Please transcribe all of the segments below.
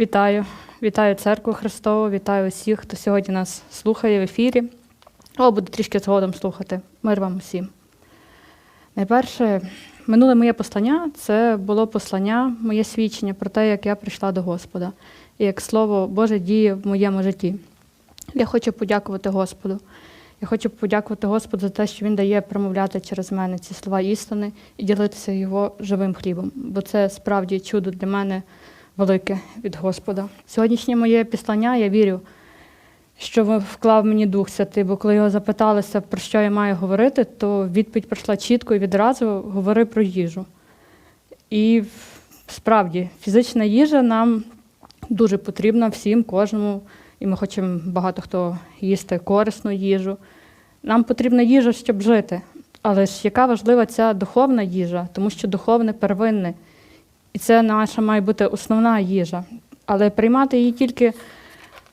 Вітаю, вітаю церкву Христову, вітаю усіх, хто сьогодні нас слухає в ефірі. О, буду трішки згодом слухати. Мир вам усім. Найперше, минуле моє послання це було послання, моє свідчення про те, як я прийшла до Господа і як Слово Боже діє в моєму житті. Я хочу подякувати Господу. Я хочу подякувати Господу за те, що Він дає промовляти через мене ці слова істини і ділитися його живим хлібом, бо це справді чудо для мене велике від Господа. Сьогоднішнє моє післання, я вірю, що вклав мені Дух Святий, бо коли його запиталися, про що я маю говорити, то відповідь прийшла чітко і відразу говори про їжу. І справді фізична їжа нам дуже потрібна всім, кожному, і ми хочемо багато хто їсти корисну їжу. Нам потрібна їжа, щоб жити. Але ж яка важлива ця духовна їжа, тому що духовне первинне. І це наша має бути основна їжа. Але приймати її тільки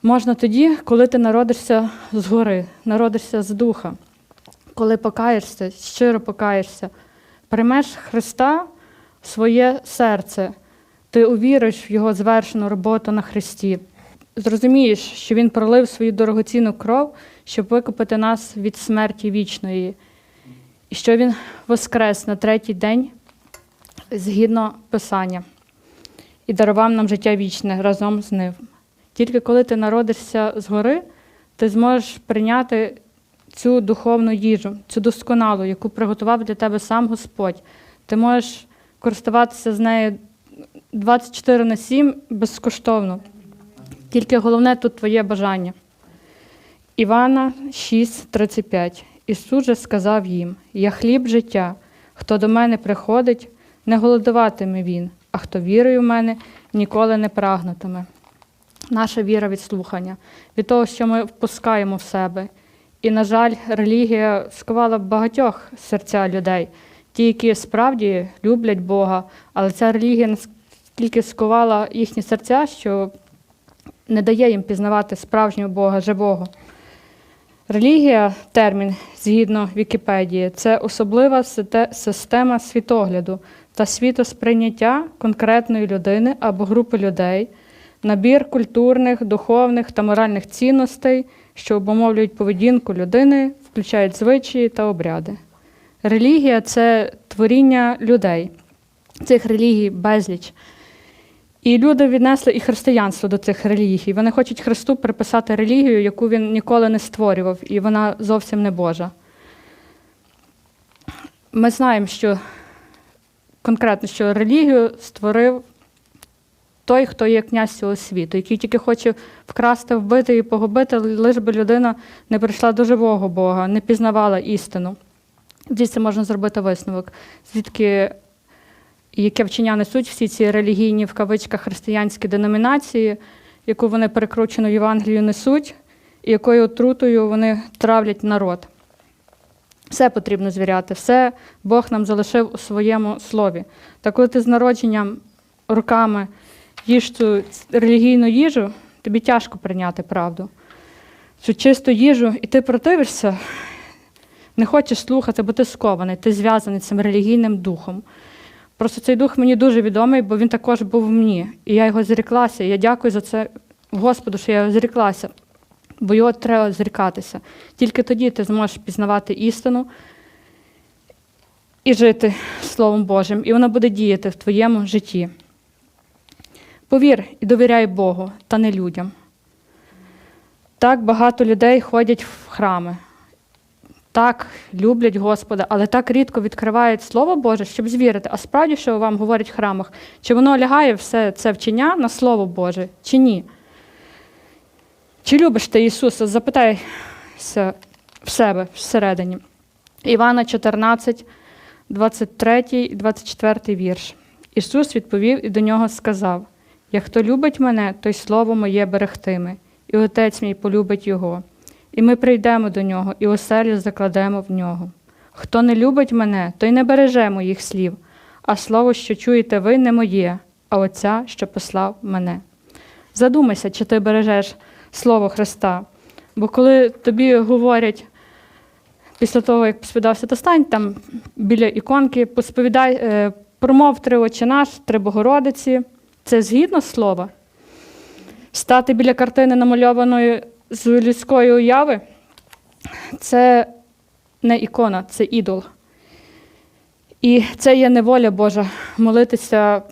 можна тоді, коли ти народишся згори, народишся з духа, коли покаєшся, щиро покаєшся, приймеш Христа в своє серце, ти увіриш в Його звершену роботу на Христі, зрозумієш, що Він пролив свою дорогоцінну кров, щоб викупити нас від смерті вічної, і що Він воскрес на третій день згідно Писання і дарував нам життя вічне разом з ним. Тільки коли ти народишся згори, ти зможеш прийняти цю духовну їжу, цю досконалу, яку приготував для тебе сам Господь. Ти можеш користуватися з нею 24 на 7 безкоштовно. Тільки головне тут твоє бажання. Івана 6:35. Ісус же сказав їм: Я хліб життя. Хто до мене приходить, не голодуватиме він, а хто вірує в мене, ніколи не прагнутиме. Наша віра від слухання, від того, що ми впускаємо в себе. І, на жаль, релігія сковала багатьох серця людей, ті, які справді люблять Бога, але ця релігія наскільки сковала їхні серця, що не дає їм пізнавати справжнього Бога, живого. Релігія, термін згідно Вікіпедії, це особлива система світогляду та світосприйняття конкретної людини або групи людей, набір культурних, духовних та моральних цінностей, що обумовлюють поведінку людини, включають звичаї та обряди. Релігія це творіння людей. Цих релігій безліч. І люди віднесли і християнство до цих релігій. Вони хочуть Христу приписати релігію, яку він ніколи не створював, і вона зовсім не Божа. Ми знаємо, що конкретно, що релігію створив той, хто є князь цього світу, який тільки хоче вкрасти, вбити і погубити, лиш би людина не прийшла до живого Бога, не пізнавала істину. Звідси можна зробити висновок, звідки яке вчення несуть всі ці релігійні в кавичках християнські деномінації, яку вони перекручену Євангелію несуть, і якою отрутою вони травлять народ. Все потрібно звіряти, все Бог нам залишив у своєму слові. Та коли ти з народженням руками їш цю релігійну їжу, тобі тяжко прийняти правду. Цю чисту їжу, і ти противишся, не хочеш слухати, бо ти скований, ти зв'язаний цим релігійним духом. Просто цей дух мені дуже відомий, бо він також був в мені. І я його зріклася. І я дякую за це Господу, що я його зріклася, бо його треба зрікатися. Тільки тоді ти зможеш пізнавати істину і жити Словом Божим, і воно буде діяти в твоєму житті. Повір і довіряй Богу, та не людям. Так багато людей ходять в храми, так люблять Господа, але так рідко відкривають Слово Боже, щоб звірити, а справді, що вам говорять в храмах, чи воно лягає все це вчення на Слово Боже, чи ні? Чи любиш ти Ісуса? Запитайся в себе всередині. Івана 14, 23, 24 вірш. Ісус відповів і до нього сказав: Як хто любить мене, той слово моє берегтиме, і Отець мій полюбить Його. І ми прийдемо до нього, і оселю закладемо в нього. Хто не любить мене, той не береже моїх слів, а слово, що чуєте ви, не моє, а Отця, що послав мене. Задумайся, чи ти бережеш Слово Христа. Бо коли тобі говорять після того, як посповідався, то стань там біля іконки, посповідай, е, промов три очі наш, три Богородиці, це згідно слова. Стати біля картини, намальованої з людської уяви, це не ікона, це ідол. І це є неволя Божа молитися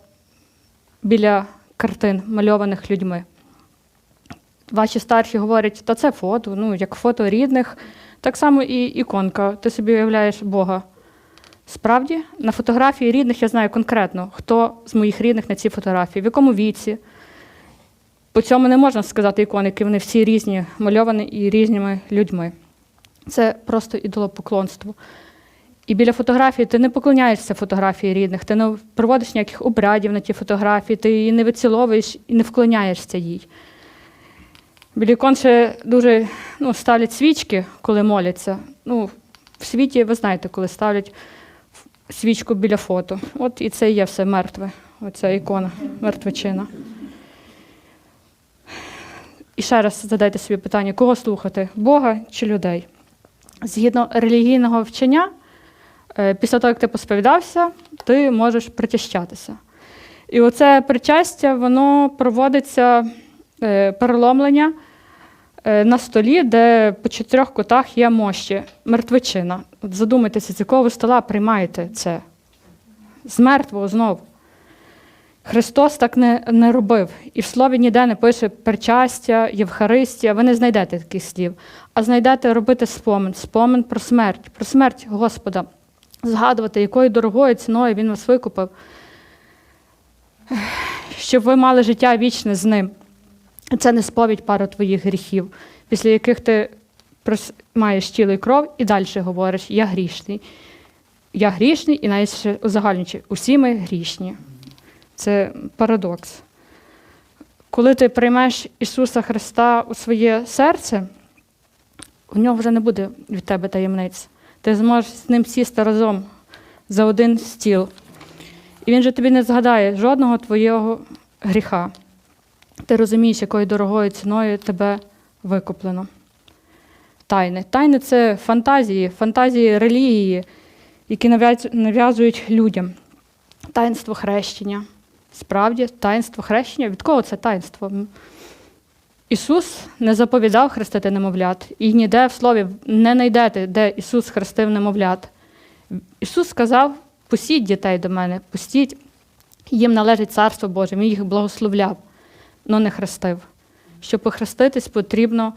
біля картин, мальованих людьми. Ваші старші говорять, та це фото, ну, як фото рідних, так само і іконка. Ти собі уявляєш Бога. Справді, на фотографії рідних я знаю конкретно, хто з моїх рідних на цій фотографії, в якому віці. По цьому не можна сказати іконики, вони всі різні, мальовані і різними людьми. Це просто ідолопоклонство. І біля фотографії ти не поклоняєшся фотографії рідних, ти не проводиш ніяких обрядів на ті фотографії, ти її не виціловуєш і не вклоняєшся їй. Біля ще дуже ну, ставлять свічки, коли моляться. Ну, в світі, ви знаєте, коли ставлять свічку біля фото. От і це є все мертве. Оця ікона, мертвечина. І ще раз задайте собі питання, кого слухати Бога чи людей? Згідно релігійного вчення, е, після того, як ти посповідався, ти можеш причащатися. І оце причастя, воно проводиться е, переломлення на столі, де по чотирьох кутах є мощі, мертвечина. От задумайтеся, з якого стола приймаєте це? З мертвого знову. Христос так не, не робив. І в слові ніде не пише причастя, Євхаристія. Ви не знайдете таких слів, а знайдете робити спомин, спомин про смерть, про смерть Господа. Згадувати, якою дорогою ціною Він вас викупив, щоб ви мали життя вічне з ним. Це не сповідь пару твоїх гріхів, після яких ти маєш тіло і кров, і далі говориш: Я грішний. Я грішний, і навіть ще узагальнюючи, усі ми грішні. Це парадокс. Коли ти приймеш Ісуса Христа у своє серце, в нього вже не буде від тебе таємниць. Ти зможеш з ним сісти разом за один стіл. І він же тобі не згадає жодного твого гріха. Ти розумієш, якою дорогою ціною тебе викуплено. Тайни. Тайни це фантазії, фантазії релігії, які нав'язують людям. Таїнство хрещення. Справді, таїнство хрещення. Від кого це таїнство? Ісус не заповідав хрестити немовлят, і ніде в слові не знайдете, де Ісус хрестив немовлят. Ісус сказав: пустіть дітей до мене, пустіть, їм належить Царство Боже, Він їх благословляв, але не хрестив. Щоб похреститись, потрібно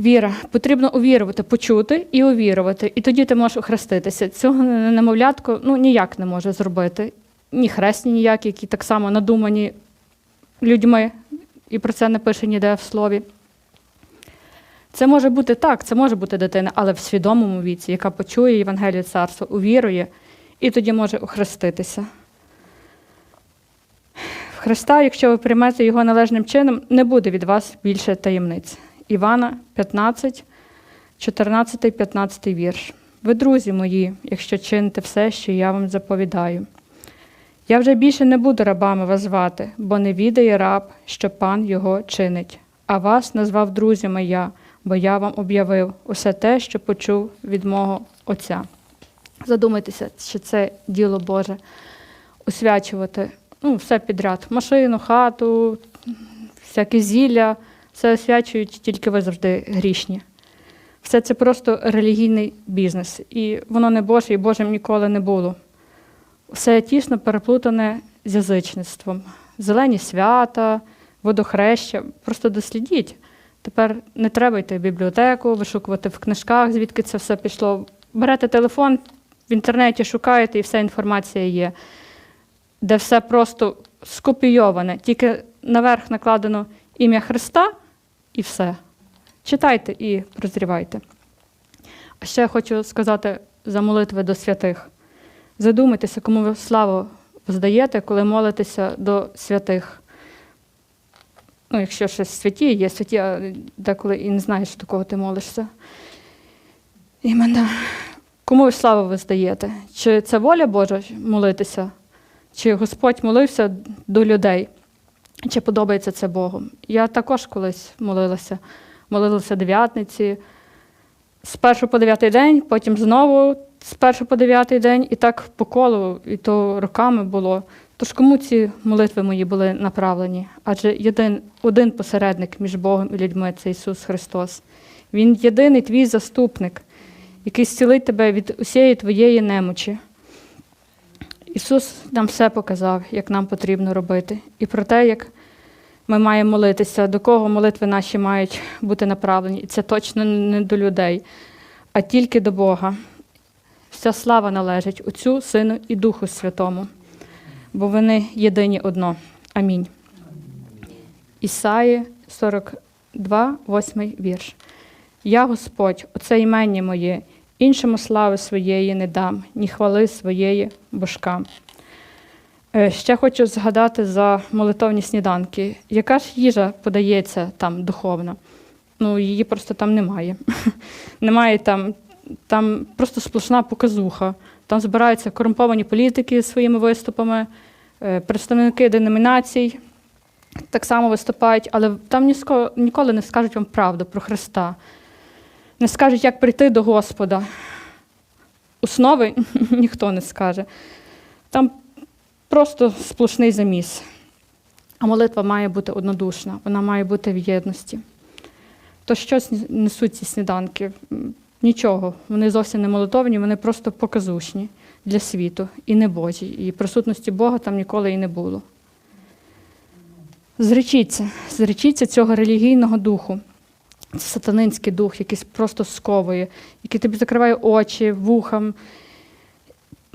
віра. Потрібно увірувати, почути і увірувати. І тоді ти можеш охреститися. Цього немовлятко ну, ніяк не може зробити. Ні хресні ніякі, які так само надумані людьми, і про це не пише ніде в слові. Це може бути так, це може бути дитина, але в свідомому віці, яка почує Євангеліє царства, увірує, і тоді може охреститися. Христа, якщо ви приймете його належним чином, не буде від вас більше таємниць. Івана 15, 14, 15 вірш. Ви, друзі мої, якщо чините все, що я вам заповідаю. Я вже більше не буду рабами вас звати, бо не відає раб, що пан його чинить. А вас назвав друзями я, бо я вам об'явив усе те, що почув від мого Отця. Задумайтеся, що це діло Боже освячувати ну, все підряд: машину, хату, всякі зілля, все освячують тільки ви завжди грішні. Все це просто релігійний бізнес. І воно не Боже, і Божим ніколи не було. Все тісно переплутане з язичництвом. Зелені свята, водохреща. Просто дослідіть. Тепер не треба йти в бібліотеку, вишукувати в книжках, звідки це все пішло. Берете телефон, в інтернеті шукаєте, і вся інформація є, де все просто скопійоване, тільки наверх накладено ім'я Христа і все. Читайте і прозрівайте. А ще я хочу сказати за молитви до святих. Задумайтеся, кому ви славу здаєте, коли молитеся до святих. Ну, якщо щось святі, є святі, а деколи і не знаєш, до кого ти молишся. Іменно. Кому ви славу ви здаєте? Чи це воля Божа молитися? Чи Господь молився до людей? Чи подобається це Богу? Я також колись молилася. Молилася дев'ятниці з першого по дев'ятий день, потім знову з першого по дев'ятий день, і так по колу, і то роками було. Тож кому ці молитви мої були направлені? Адже єдин, один посередник між Богом і людьми це Ісус Христос. Він єдиний твій заступник, який зцілить тебе від усієї твоєї немочі. Ісус нам все показав, як нам потрібно робити, і про те, як ми маємо молитися, до кого молитви наші мають бути направлені. І це точно не до людей, а тільки до Бога. Вся слава належить Отцю, Сину і Духу Святому, бо вони єдині одно. Амінь. Ісаї 42, 8 вірш. Я Господь, оце імення моє, іншому слави своєї не дам, ні хвали своєї божкам. Е, Ще хочу згадати за молитовні сніданки. Яка ж їжа подається там духовно? Ну, її просто там немає. немає там, там просто сплошна показуха. Там збираються корумповані політики своїми виступами, е, представники деномінацій так само виступають, але там ніколи не скажуть вам правду про Христа. Не скажуть, як прийти до Господа. Основи ніхто не скаже. Там просто сплошний заміс. А молитва має бути однодушна, вона має бути в єдності. То що сні- несуть ці сніданки? Нічого. Вони зовсім не молитовні, вони просто показушні для світу і не Божі. І присутності Бога там ніколи і не було. Зречіться, зречіться цього релігійного духу. Сатанинський дух, який просто сковує, який тобі закриває очі, вухам.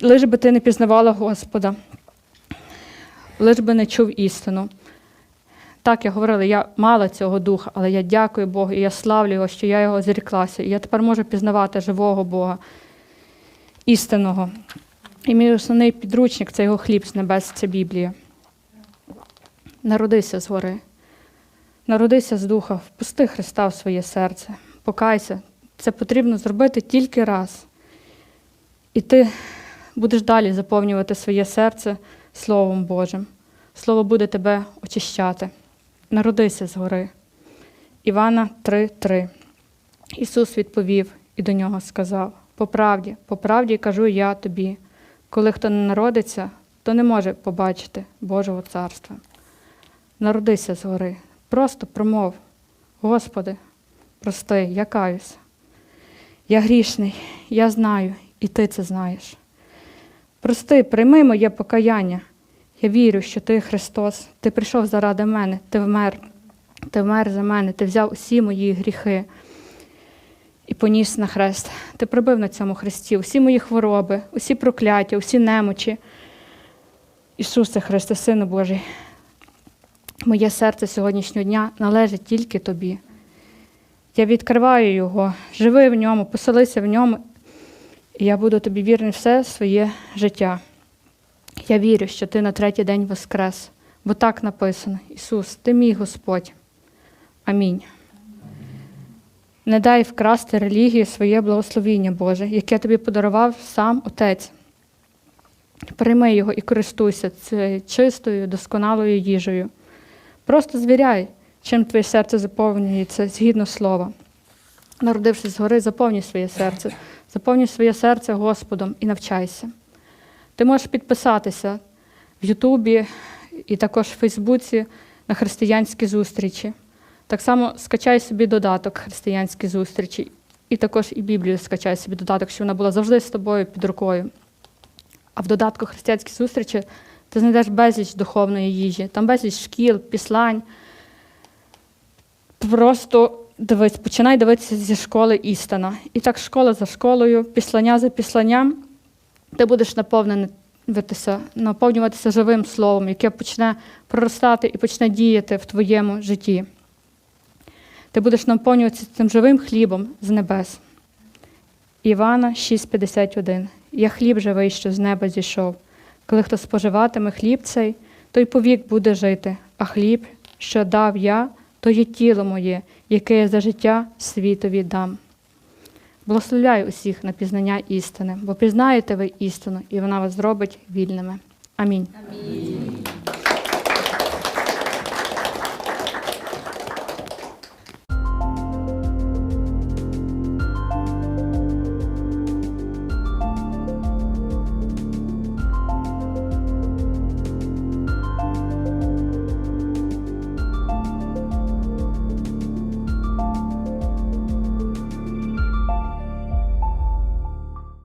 Лиш би ти не пізнавала Господа, лиш би не чув істину. Так, я говорила, я мала цього духа, але я дякую Богу, і я славлю його, що я його зріклася. І я тепер можу пізнавати живого Бога, істинного. І мій основний підручник це його хліб з небес, це Біблія. Народися згори, народися з духа, впусти Христа в своє серце, покайся. Це потрібно зробити тільки раз. І ти будеш далі заповнювати своє серце Словом Божим. Слово буде тебе очищати. Народися згори. Івана 3:3. Ісус відповів і до нього сказав: По правді, по правді кажу я тобі, коли хто не народиться, то не може побачити Божого царства. Народися згори, просто промов, Господи, прости, я каюся. Я грішний, я знаю, і ти це знаєш. Прости, прийми моє покаяння. Я вірю, що ти, Христос, ти прийшов заради мене, ти вмер, ти вмер за мене, ти взяв усі мої гріхи і поніс на хрест. Ти прибив на цьому хресті усі мої хвороби, усі прокляття, усі немочі. Ісусе Христе, Сину Божий, моє серце сьогоднішнього дня належить тільки тобі. Я відкриваю його, живи в ньому, поселися в ньому, і я буду тобі вірний все своє життя. Я вірю, що ти на третій день воскрес, бо так написано: Ісус, ти мій Господь. Амінь. Не дай вкрасти релігії своє благословіння, Боже, яке тобі подарував сам Отець. Прийми його і користуйся цією чистою, досконалою їжею. Просто звіряй, чим твоє серце заповнюється згідно слова. Народившись згори, заповнюй своє серце, заповнюй своє серце Господом і навчайся. Ти можеш підписатися в Ютубі і також в Фейсбуці на християнські зустрічі. Так само скачай собі додаток християнські зустрічі, і також і Біблію скачай собі додаток, щоб вона була завжди з тобою під рукою. А в додатку християнські зустрічі ти знайдеш безліч духовної їжі, там безліч шкіл, післань. Просто дивись, починай дивитися зі школи істина. І так школа за школою, післання за післанням, ти будеш наповнюватися, наповнюватися живим словом, яке почне проростати і почне діяти в твоєму житті. Ти будеш наповнюватися цим живим хлібом з небес. Івана 6,51. Я хліб живий, що з неба зійшов. Коли хто споживатиме хліб цей, той повік буде жити, а хліб, що дав я, то є тіло моє, яке я за життя світові дам. Благословляю усіх на пізнання істини, бо пізнаєте ви істину, і вона вас зробить вільними. Амінь. Амінь.